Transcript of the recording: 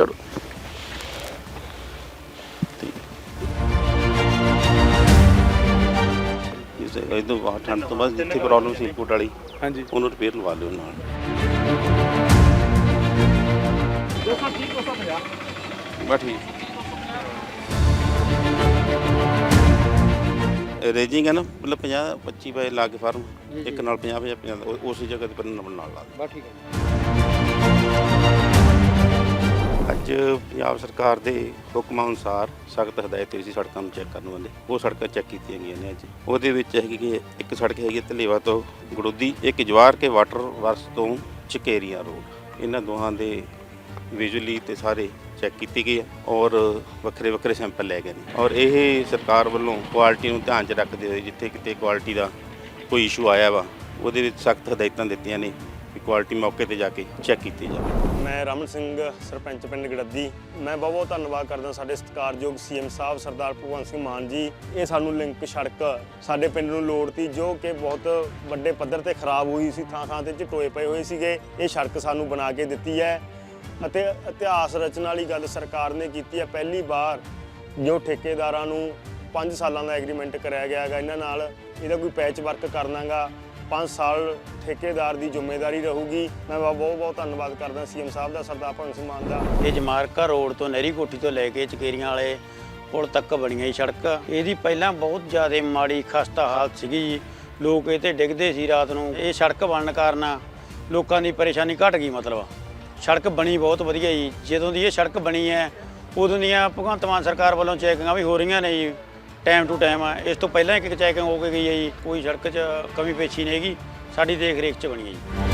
ਚਲੋ ਇਹ ਤੋਂ ਬਾਅਦ ਠੰਡ ਤੋਂ ਬਾਅਦ ਜਿੱਥੇ ਪ੍ਰੋਬਲਮ ਸੀ ਕੋਟ ਵਾਲੀ ਹਾਂਜੀ। ਉਹਨੂੰ ਰਿਪੇਅਰ ਲਵਾ ਲਿਓ ਨਾਲ। ਰੇਜਿੰਗ ਹੈ ਨਾ ਮਤਲਬ 50 25 ਬਾਏ ਲਾ ਕੇ ਫਾਰਮ ਇੱਕ ਨਾਲ 50 50 50 ਉਸੇ ਜਗ੍ਹਾ ਤੇ ਪਰ ਨਾਲ ਲਾ ਬਸ ਠੀਕ ਹੈ। ਅੱਜ ਪੰਜਾਬ ਸਰਕਾਰ ਦੇ ਹੁਕਮਾਂ ਅਨੁਸਾਰ ਸਖਤ ਹਦਾਇਤ ਹੋਈ ਸੀ ਸੜਕਾਂ ਨੂੰ ਚੈੱਕ ਕਰਨ ਵਾਲੇ। ਉਹ ਸੜਕਾਂ ਚੈੱਕ ਕੀਤੀਆਂ ਗਈਆਂ ਨੇ ਅੱਜ। ਉਹਦੇ ਵਿੱਚ ਹੈਗੀ ਕਿ ਇੱਕ ਸੜਕ ਹੈਗੀ ਹੈ ਧਲੇਵਾ ਤੋਂ ਗੜੋਦੀ, ਇੱਕ ਜਵਾਰ ਕੇ ਵਾਟਰ ਵਰਸ ਤੋਂ ਚਕੇਰੀਆਂ ਰੋਡ। ਇਹਨਾਂ ਦੋਹਾਂ ਦੇ ਵਿਜ਼ੂਅਲੀ ਤੇ ਸਾਰੇ ਚੈੱਕ ਕੀਤੀ ਗਈ ਹੈ ਔਰ ਵੱਖਰੇ ਵੱਖਰੇ ਸੈਂਪਲ ਲੈ ਗਏ ਨੇ। ਔਰ ਇਹ ਸਰਕਾਰ ਵੱਲੋਂ ਕੁਆਲਿਟੀ ਨੂੰ ਧਿਆਨ 'ਚ ਰੱਖਦੇ ਹੋਏ ਜਿੱਥੇ ਕਿਤੇ ਕੁਆਲਿਟੀ ਦਾ ਕੋਈ ਇਸ਼ੂ ਆਇਆ ਵਾ, ਉਹਦੇ ਵਿੱਚ ਸਖਤ ਹਦਾਇਤਾਂ ਦਿੱਤੀਆਂ ਨੇ। ਕਿ ਕੁਆਲਿਟੀ ਮੌਕੇ ਤੇ ਜਾ ਕੇ ਚੈੱਕ ਕੀਤੀ ਜਾਵੇ। ਮੈਂ ਰਮਨ ਸਿੰਘ, ਸਰਪੰਚ ਪਿੰਡ ਗੜੱਦੀ। ਮੈਂ ਬਹੁਤ ਬਹੁਤ ਧੰਨਵਾਦ ਕਰਦਾ ਸਾਡੇ ਸਤਿਕਾਰਯੋਗ ਸੀਐਮ ਸਾਹਿਬ, ਸਰਦਾਰ ਭਗਵੰਤ ਸਿੰਘ ਮਾਨ ਜੀ। ਇਹ ਸਾਨੂੰ ਲਿੰਕ ਸੜਕ ਸਾਡੇ ਪਿੰਡ ਨੂੰ ਲੋੜ ਤੀ, ਜੋ ਕਿ ਬਹੁਤ ਵੱਡੇ ਪੱਧਰ ਤੇ ਖਰਾਬ ਹੋਈ ਸੀ ਥਾਂ ਥਾਂ ਤੇ ਝਟੋਏ ਪਏ ਹੋਏ ਸੀਗੇ। ਇਹ ਸੜਕ ਸਾਨੂੰ ਬਣਾ ਕੇ ਦਿੱਤੀ ਹੈ। ਅਤੇ ਇਤਿਹਾਸ ਰਚਨ ਵਾਲੀ ਗੱਲ ਸਰਕਾਰ ਨੇ ਕੀਤੀ ਹੈ। ਪਹਿਲੀ ਵਾਰ ਜੋ ਠੇਕੇਦਾਰਾਂ ਨੂੰ 5 ਸਾਲਾਂ ਦਾ ਐਗਰੀਮੈਂਟ ਕਰਾਇਆ ਗਿਆ ਹੈਗਾ, ਇਹਨਾਂ ਨਾਲ ਇਹਦਾ ਕੋਈ ਪੈਚ ਵਰਕ ਕਰਨਾਗਾ 5 ਸਾਲ ਠੇਕੇਦਾਰ ਦੀ ਜ਼ਿੰਮੇਵਾਰੀ ਰਹੂਗੀ। ਮੈਂ ਬਹੁਤ ਬਹੁਤ ਧੰਨਵਾਦ ਕਰਦਾ ਸੀਐਮ ਸਾਹਿਬ ਦਾ, ਸਰਦਾਰ ਭਗਤ ਸਿੰਘ ਮਾਨ ਦਾ। ਇਹ ਜਮਾਰਕਾ ਰੋਡ ਤੋਂ ਨਹਿਰੀ ਕੋਠੀ ਤੋਂ ਲੈ ਕੇ ਚਕੇਰੀਆਂ ਵਾਲੇ ਪੁਲ ਤੱਕ ਬਣੀ ਹੈ ਸੜਕ। ਇਹਦੀ ਪਹਿਲਾਂ ਬਹੁਤ ਜ਼ਿਆਦਾ ਮਾੜੀ ਖਸਤਾ ਹਾਲਤ ਸੀਗੀ ਜੀ। ਲੋਕ ਇਹ ਤੇ ਡਿੱਗਦੇ ਸੀ ਰਾਤ ਨੂੰ। ਇਹ ਸੜਕ ਬਣਨ ਕਾਰਨ ਲੋਕਾਂ ਦੀ ਪਰੇਸ਼ਾਨੀ ਘਟ ਗਈ ਮਤਲਬ। ਸੜਕ ਬਣੀ ਬਹੁਤ ਵਧੀਆ ਜੀ। ਜਦੋਂ ਦੀ ਇਹ ਸੜਕ ਬਣੀ ਹੈ, ਉਦੋਂ ਦੀਆਂ ਭਗਵੰਤ ਮਾਨ ਸਰਕਾਰ ਵੱਲੋਂ ਚੈਕਿੰਗਾਂ ਵੀ ਹੋ ਰਹੀਆਂ ਨੇ ਜੀ। ਟਾਈਮ ਟੂ ਟਾਈਮ ਆ। ਇਸ ਤੋਂ ਪਹਿਲਾਂ ਇੱਕ ਇੱਕ ਚੈਕਿੰਗ ਹੋ ਕੇ ਗਈ ਹੈ ਜੀ। ਕੋਈ ਸੜਕ 'ਚ ਕਮੀ ਪੇਸ਼ੀ ਨਹੀਂ ਹੈਗੀ। ਸਾਡੀ ਦੇਖ ਰੇਖ 'ਚ ਬਣੀ ਹੈ ਜੀ।